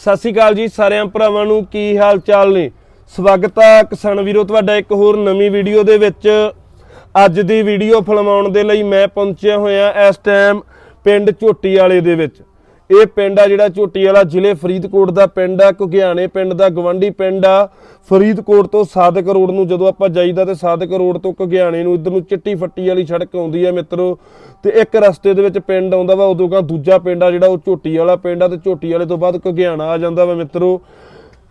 ਸਤਿ ਸ਼੍ਰੀ ਅਕਾਲ ਜੀ ਸਾਰਿਆਂ ਭਰਾਵਾਂ ਨੂੰ, ਕੀ ਹਾਲ ਚਾਲ ਨੇ? ਸਵਾਗਤ ਆ ਕਿਸਾਨ ਵੀਰੋ, ਤੁਹਾਡਾ ਇੱਕ ਹੋਰ ਨਵੀਂ ਵੀਡੀਓ ਦੇ ਵਿੱਚ। ਅੱਜ ਦੀ ਵੀਡੀਓ ਫਿਲਮਾਉਣ ਦੇ ਲਈ ਮੈਂ ਪਹੁੰਚਿਆ ਹੋਇਆ ਇਸ ਟਾਈਮ ਪਿੰਡ ਝੋਟੀ ਵਾਲੇ ਦੇ ਵਿੱਚ। ਇਹ ਪਿੰਡ ਆ ਜਿਹੜਾ ਝੋਟੀ ਵਾਲਾ ਜ਼ਿਲ੍ਹੇ ਫਰੀਦਕੋਟ ਦਾ ਪਿੰਡ ਆ, ਘੁਗਿਆਣੇ ਪਿੰਡ ਦਾ, ਗਵੰਡੀ ਪਿੰਡ ਆ। ਫਰੀਦਕੋਟ ਤੋਂ ਸਾਦਕ ਰੋਡ ਨੂੰ ਜਦੋਂ ਆਪਾਂ ਜਾਈਦਾ ਤੇ ਸਾਦਕ ਰੋਡ ਤੋਂ ਘੁਗਿਆਣੇ ਨੂੰ ਇੱਧਰ ਨੂੰ ਚਿੱਟੀ ਫੱਟੀ ਵਾਲੀ ਸੜਕ ਆਉਂਦੀ ਆ ਮਿੱਤਰੋ, ਤੇ ਇੱਕ ਰਸਤੇ ਦੇ ਵਿੱਚ ਪਿੰਡ ਆਉਂਦਾ ਵਾ, ਉਦੋਂ ਕਾ ਦੂਜਾ ਪਿੰਡ ਆ ਜਿਹੜਾ ਉਹ ਝੋਟੀ ਵਾਲਾ ਪਿੰਡ ਆ, ਤੇ ਝੋਟੀ ਵਾਲੇ ਤੋਂ ਬਾਅਦ ਘੁਗਿਆਣਾ ਆ ਜਾਂਦਾ ਵਾ ਮਿੱਤਰੋ।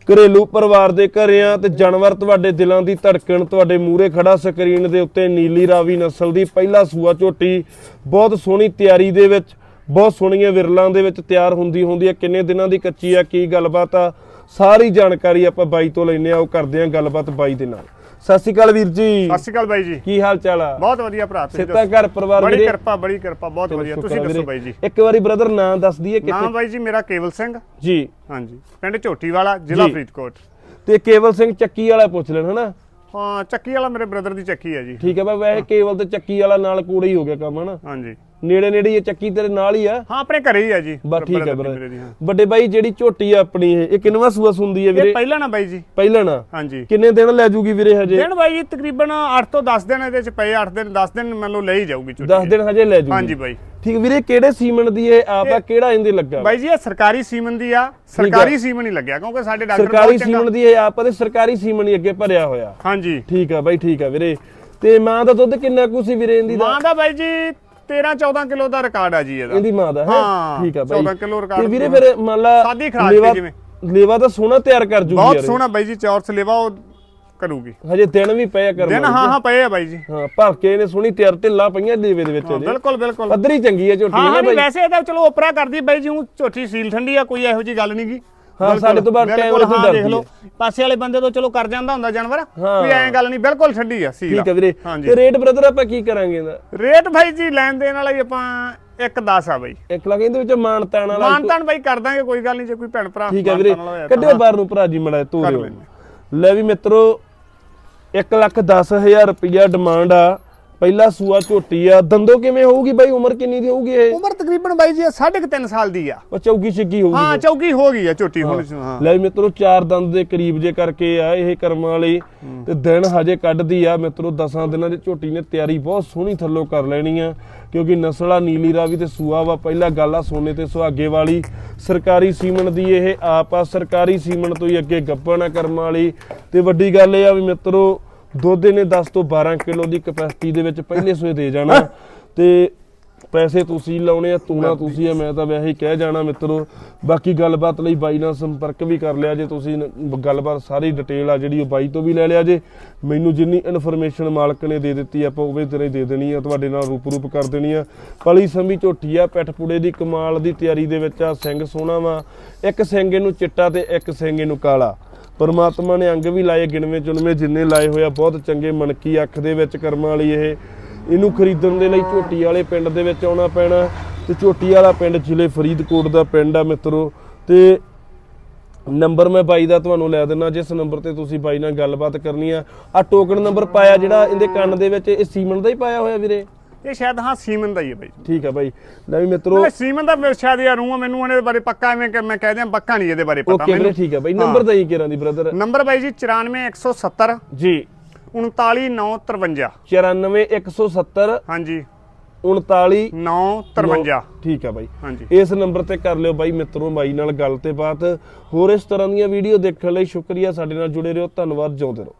ਘਰੇਲੂ ਪਰਿਵਾਰ ਦੇ ਘਰੇ ਆ ਤੇ ਜਾਨਵਰ ਤੁਹਾਡੇ ਦਿਲਾਂ ਦੀ ਧੜਕਣ, ਤੁਹਾਡੇ ਮੂਹਰੇ ਖੜਾ ਸਕਰੀਨ ਦੇ ਉੱਤੇ ਨੀਲੀ ਰਾਵੀ ਨਸਲ ਦੀ ਪਹਿਲਾ ਸੂਆ ਝੋਟੀ, ਬਹੁਤ ਸੋਹਣੀ ਤਿਆਰੀ ਦੇ ਵਿੱਚ ਬਹੁਤ ਸੋਹਣੀਆਂ ਵਿਰਲਾਂ ਦੇ ਵਿੱਚ ਤਿਆਰ ਹੁੰਦੀ ਹੁੰਦੀ ਹੈ। ਕਿੰਨੇ ਦਿਨਾਂ ਦੀ ਕੱਚੀ ਆ ਕੀ ਗੱਲਬਾਤ ਆ? ਸਾਰੀ ਜਾਣਕਾਰੀ ਆਪਾਂ ਬਾਈ ਤੋਂ ਲੈਨੇ ਆ ਉਹ ਕਰਦੇ ਆ ਗੱਲਬਾਤ ਬਾਈ ਦੇ ਨਾਲ। ਸਤਿ ਸ਼੍ਰੀ ਅਕਾਲ ਵੀਰ ਜੀ। ਸਤਿ ਸ਼੍ਰੀ ਅਕਾਲ ਬਾਈ ਜੀ। ਕੀ ਹਾਲ ਚਾਲ ਆ? ਬਹੁਤ ਵਧੀਆ ਭਰਾ ਤੁਸੀਂ ਸਿੱਤਾ ਘਰ ਪਰਿਵਾਰ ਬੜੀ ਕਿਰਪਾ ਬੜੀ ਕਿਰਪਾ ਬਹੁਤ ਵਧੀਆ। ਤੁਸੀਂ ਆ ਦੱਸੋ। ਬਾਈ ਜੀ। ਇੱਕ ਵਾਰੀ ਬ੍ਰਦਰ ਨਾਂ ਦੱਸ ਦਈਏ ਨਾਮ ਕਿੱਥੇ ਬਾਈ ਜੀ ਮੇਰਾ ਕੇਵਲ ਸਿੰਘ। ਜੀ। ਹਾਂਜੀ। ਪਿੰਡ ਝੋਟੀ ਵਾਲਾ ਜ਼ਿਲ੍ਹਾ। ਫਰੀਦਕੋਟ। ਤੇ ਕੇਵਲ ਸਿੰਘ ਚੱਕੀ ਵਾਲਾ ਪੁੱਛ ਲੈਣ ਹਨਾ? ਹਾਂ ਚੱਕੀ ਵਾਲਾ ਮੇਰੇ ਬ੍ਰਦਰ ਦੀ ਚੱਕੀ ਹੈ ਜੀ। ਠੀਕ ਹੈ ਬਈ ਵੈਸੇ ਕੇਵਲ ਤੇ ਚੱਕੀ ਵਾਲਾ ਨਾਲ ਕੂੜਾ ਹੀ ਹੋ ਗਿਆ ਕੰਮ ਹਨਾ? ਹਾਂਜੀ। ਨੇੜੇ ਨੇੜੇ ਹੀ ਇਹ ਚੱਕੀ ਤੇਰੇ ਨਾਲ ਹੀ ਆ। ਹਾਂ ਆਪਣੇ ਘਰੇ ਹੀ ਹੈ ਜੀ। ਬਸ ਠੀਕ ਹੈ। ਵੀਰੇ। ਵੱਡੇ ਬਾਈ ਜਿਹੜੀ ਝੋਟੀ ਆ ਆਪਣੀ ਇਹ ਇਹ ਕਿੰਨਵਾ ਸੂਆ ਸੁੰਦੀ ਹੈ ਇਹ ਵੀਰੇ? ਪਹਿਲਾਂ ਨਾ ਬਾਈ ਜੀ। ਪਹਿਲਾਂ ਨਾ? ਹਾਂਜੀ। ਕਿੰਨੇ ਦਿਨ ਲੈ ਜੂਗੀ ਵੀਰੇ ਹਜੇ? ਦਿਨ ਬਾਈ ਜੀ ਤਕਰੀਬਨ 8 ਤੋਂ 10 ਦਿਨ ਇਹਦੇ ਚ ਪਏ 8 ਦਿਨ 10 ਦਿਨ ਮੰਨ ਲਓ ਲੈ ਹੀ ਜਾਊਗੀ ਝੋਟੀ 10 ਦਿਨ ਹਜੇ ਲੈ ਜੂਗੀ। ਹਾਂਜੀ ਬਾਈ। ਠੀਕ ਵੀਰੇ ਕਿਹੜੇ ਸੀਮਨ ਦੀ ਇਹ ਆਪ ਆ ਕਿਹੜਾ ਇਹਦੇ ਲੱਗਾ? ਬਾਈ ਜੀ ਇਹ ਸਰਕਾਰੀ ਸੀਮਨ ਦੀ ਆ ਸਰਕਾਰੀ ਸੀਮਨ ਹੀ ਲੱਗਿਆ ਕਿਉਂਕਿ ਸਾਡੇ ਡਾਕਟਰ ਸਰਕਾਰੀ ਸੀਮਨ ਦੀ ਇਹ ਆਪ ਆ ਤੇ ਸਰਕਾਰੀ ਸੀਮਨ ਹੀ ਅੱਗੇ ਭਰਿਆ ਹੋਇਆ। ਹਾਂਜੀ। ਠੀਕ ਆ ਬਾਈ ਠੀਕ ਆ ਵੀਰੇ। ਤੇ ਮਾਂ ਦਾ ਦੁੱਧ ਕਿੰਨਾ ਕੁ ਸੀ ਵੀਰੇ ਇਹਦੀ ਦਾ? ਮਾਂ ਦਾ ਬਾਈ ਜੀ 13 14 ਕਿਲੋ ਦਾ ਰਿਕਾਰਡ ਆ ਜੀ ਇਹਦਾ। ਇਹਦੀ ਮਾਂ ਦਾ ਹੈ? ਠੀਕ ਆ ਬਾਈ। 14 ਕਿਲੋ ਰਿਕਾਰਡ ਤੇ ਵੀਰੇ ਫਿਰ ਮੰਨ ਲਾ ਸਾਦੀ ਖੁਰਾਕ ਤੇ ਜਿਵੇਂ। ਲੇਵਾ ਤਾਂ ਸੋਹਣਾ ਤਿਆਰ ਕਰ ਜੂਗੀ ਬਹੁਤ। ਸੋਹਣਾ ਬਾਈ ਜੀ ਚੌਰਸ ਲੇਵਾ ਉਹ ਕਰੂਗੀ। ਹਜੇ ਦਿਨ ਵੀ ਪਏ ਆ ਕਰਮ ਦਿਨ ਹਾਂ ਹਾਂ ਪਏ ਆ ਬਾਈ ਜੀ। ਹਾਂ ਭਰ ਕੇ ਇਹਨੇ ਸੋਹਣੀ ਤਿਆਰ ਢਿੱਲਾ ਪਈਆਂ ਲੇਵੇ ਦੇ ਵਿੱਚ ਹਾਂ, ਇਹਦੇ। ਬਿਲਕੁਲ ਬਿਲਕੁਲ। ਪੱਧਰੀ ਚੰਗੀ ਹੈ ਝੋਟੀ ਹਾਂ ਵੈਸੇ ਇਹ ਤਾਂ ਚਲੋ ਓਪਰਾ ਕਰਦੀ ਬਾਈ ਜੀ ਊਂ ਝੋਟੀ ਸੀਲ ਠੰਡੀ ਆ ਕੋਈ ਇਹੋ ਜੀ ਗੱਲ ਨਹੀਂਗੀ ਹਾਂ, ਸਾਡੇ ਤੋਂ ਬਾਅਦ ਕੈਮਰੇ ਤੋਂ ਡਰਦੀ ਦੇਖ ਲਓ। ਪਾਸੇ ਵਾਲੇ ਬੰਦੇ ਤੋਂ ਚਲੋ ਕਰ ਜਾਂਦਾ ਹੁੰਦਾ ਜਾਨਵਰ ਹਾਂ। ਕੋਈ ਐਂ ਗੱਲ ਨਹੀਂ ਬਿਲਕੁਲ ਠੰਡੀ ਆ ਸੀਲ ਠੀਕ ਹੈ ਵੀਰੇ। ਤੇ ਰੇਟ ਬ੍ਰਦਰ ਆਪਾਂ ਕੀ ਕਰਾਂਗੇ ਇਹਦਾ? ਰੇਟ ਬਾਈ ਜੀ ਲੈਣ ਦੇਣ ਵਾਲਾ ਹੀ ਆਪਾਂ 1.10 ਆ ਬਾਈ। ਇੱਕ ਲੱਖ ਇਹਦੇ ਵਿੱਚ ਮਾਨਤਾਨ ਵਾਲਾ ਮਾਨਤਾਨ ਬਾਈ ਕਰ ਦਾਂਗੇ ਕੋਈ ਗੱਲ ਨਹੀਂ ਜੇ ਕੋਈ ਭੈਣ ਭਰਾ ਠੀਕ ਹੈ ਵੀਰੇ। ਵਾਲਾ ਕੱਢਿਓ ਬਾਹਰ ਨੂੰ ਭਰਾ ਜੀ ਮੜਾ ਤੋਰਿਓ। ਲੈ ਵੀ ਮਿੱਤਰੋ 1 ਲੱਖ 10000 ਰੁਪਇਆ ਡਿਮਾਂਡ ਆ। ਪਹਿਲਾ ਸੂਆ ਝੋਟੀ ਆ ਦੰਦੋ ਕਿਵੇਂ ਹੋਊਗੀ ਬਾਈ? ਉਮਰ ਕਿੰਨੀ ਦੀ ਹੋਊਗੀ ਇਹ? ਉਮਰ ਤਕਰੀਬਨ ਬਾਈ ਜੀ 3.5 ਸਾਲ ਦੀ ਆ। ਉਹ ਚੌਕੀ ਛਿੱਗੀ ਹੋਊਗੀ ਹਾਂ ਚੌਕੀ ਹੋ ਗਈ ਆ ਝੋਟੀ ਹੁਣ ਹਾਂ। ਲੈ ਮਿੱਤਰੋ ਚਾਰ ਦੰਦ ਦੇ ਕਰੀਬ ਜੇ ਕਰਕੇ ਆ ਇਹ ਕਰਮਾਂ ਵਾਲੀ। ਤੇ ਦਿਨ ਹਜੇ ਕੱਢਦੀ ਆ। ਮਿੱਤਰੋ 10 ਦਿਨਾਂ ਦੀ ਝੋਟੀ ਨੇ ਤਿਆਰੀ ਬਹੁਤ ਸੋਹਣੀ ਥੱਲੋਂ ਕਰ ਲੈਣੀ ਆ। ਕਿਉਂਕਿ ਨਸਲਾ ਨੀਲੀ ਰਾਵੀ ਤੇ ਸੂਆ ਵਾ ਪਹਿਲਾ ਗੱਲ ਆ ਸੋਨੇ ਤੇ ਸੁਹਾਗੇ ਵਾਲੀ। ਸਰਕਾਰੀ ਸੀਮਨ ਦੀ ਇਹ ਆਪ ਆ। ਸਰਕਾਰੀ ਸੀਮਨ ਤੋਂ ਹੀ ਅੱਗੇ ਗੱਬਣ ਆ ਕਰਮਾਂ ਵਾਲੀ। ਤੇ ਵੱਡੀ ਗੱਲ ਇਹ ਆ ਵੀ ਮਿੱਤਰੋ ਦੁੱਧ ਨੇ 10 ਤੋਂ 12 ਕਿਲੋ ਦੀ ਕਪੈਸਿਟੀ ਦੇ ਵਿੱਚ ਪਹਿਲੇ ਸੂਏ ਦੇ ਜਾਣਾ। ਤੇ ਪੈਸੇ ਤੁਸੀਂ ਲਾਉਣੇ ਆ ਤੂਣਾ ਤੁਸੀਂ ਆ ਮੈਂ ਤਾਂ ਵੈਸੇ ਹੀ ਕਹਿ ਜਾਣਾ ਮਿੱਤਰੋ। ਬਾਕੀ ਗੱਲਬਾਤ ਲਈ ਬਾਈ ਨਾਲ ਸੰਪਰਕ ਵੀ ਕਰ ਲਿਆ ਜੇ ਤੁਸੀਂ ਗੱਲਬਾਤ ਸਾਰੀ ਡਿਟੇਲ ਆ ਜਿਹੜੀ ਉਹ ਬਾਈ ਤੋਂ ਵੀ ਲੈ ਲਿਆ ਜੇ। ਮੈਨੂੰ ਜਿੰਨੀ ਇਨਫੋਰਮੇਸ਼ਨ ਮਾਲਕ ਨੇ ਦੇ ਦਿੱਤੀ ਆਪਾਂ ਉਵੇਂ ਤਰ੍ਹਾਂ ਹੀ ਦੇ ਦੇਣੀ ਆ ਤੁਹਾਡੇ ਨਾਲ ਰੂਪ ਰੂਪ ਕਰ ਦੇਣੀ ਆ। ਪਲੀ ਸੰਭੀ ਝੋਟੀ ਆ ਪਿੱਠ ਪੁੜੇ ਦੀ ਕਮਾਲ ਦੀ ਤਿਆਰੀ ਦੇ ਵਿੱਚ ਆ ਸਿੰਘ ਸੋਹਣਾ ਵਾ। ਇੱਕ ਸਿੰਘ ਇਹਨੂੰ ਚਿੱਟਾ ਤੇ ਇੱਕ ਸਿੰਘ ਇਹਨੂੰ ਕਾਲਾ। ਪਰਮਾਤਮਾ ਨੇ ਅੰਗ ਵੀ ਲਾਏ, ਗਿਣਵੇਂ ਚੁਣਵੇਂ ਜਿੰਨੇ ਲਾਏ ਹੋਇਆ ਬਹੁਤ ਚੰਗੇ ਮਨਕੀ ਅੱਖ ਦੇ ਵਿੱਚ ਕਰਮਾਂ ਵਾਲੀ ਇਹ। ਇਹਨੂੰ ਖਰੀਦਣ ਦੇ ਲਈ ਝੋਟੀ ਵਾਲੇ ਪਿੰਡ ਦੇ ਵਿੱਚ ਆਉਣਾ ਪੈਣਾ ਤੇ ਝੋਟੀ ਵਾਲਾ ਪਿੰਡ ਜ਼ਿਲ੍ਹੇ ਫਰੀਦਕੋਟ ਦਾ ਪਿੰਡ ਆ ਮਿੱਤਰੋ। ਤੇ ਨੰਬਰ ਮੈਂ ਬਾਈ ਦਾ ਤੁਹਾਨੂੰ ਲੈ ਦਿੰਦਾ, ਜਿਸ ਨੰਬਰ ਤੇ ਤੁਸੀਂ ਬਾਈ ਨਾਲ ਗੱਲਬਾਤ ਕਰਨੀ ਆ। ਆ ਟੋਕਨ ਨੰਬਰ ਪਾਇਆ ਜਿਹੜਾ ਇਹਦੇ ਕੰਨ ਦੇ ਵਿੱਚ, ਇਹ ਸੀਮਨ ਦਾ ਹੀ ਪਾਇਆ ਹੋਇਆ ਵੀਰੇ। ਇਹ ਸ਼ਾਇਦ ਹਾਂ ਸੀਮਨ ਦਾ ਹੀ ਹੈ ਬਾਈ। ਠੀਕ ਆ ਬਾਈ। ਲੈ ਵੀ ਮਿੱਤਰੋ ਮੈਂ ਸੀਮਨ ਦਾ ਮੇਰੇ ਸ਼ਾਇਦ ਯਾਰ ਰੂਹ ਮੈਨੂੰ ਇਹਦੇ ਬਾਰੇ ਪੱਕਾ ਐਵੇਂ ਕਿ ਮੈਂ ਕਹਿ ਦਿਆਂ ਪੱਕਾ ਨਹੀਂ ਇਹਦੇ ਬਾਰੇ ਪਤਾ ਓਕੇ ਵੀਰੇ ਠੀਕ ਆ ਬਾਈ। ਨੰਬਰ ਦਾ ਹੀ ਕਿਰਾਂ ਦੀ ਬ੍ਰਦਰ ਨੰਬਰ ਬਾਈ ਜੀ 94170 ਜੀ। 39953 94170 ਹਾਂਜੀ। 39 953 ਠੀਕ ਆ ਬਾਈ। ਹਾਂਜੀ। ਇਸ ਨੰਬਰ ਤੇ ਕਰ ਲਿਓ ਬਾਈ ਮਿੱਤਰੋ ਬਾਈ ਨਾਲ ਗੱਲ ਤੇ ਬਾਤ। ਹੋਰ ਇਸ ਤਰ੍ਹਾਂ ਦੀਆਂ ਵੀਡੀਓ ਦੇਖਣ ਲਈ ਸ਼ੁਕਰੀਆ। ਸਾਡੇ ਨਾਲ ਜੁੜੇ ਰਹੋ। ਧੰਨਵਾਦ। ਜਿਉਂਦੇ ਰਹੋ।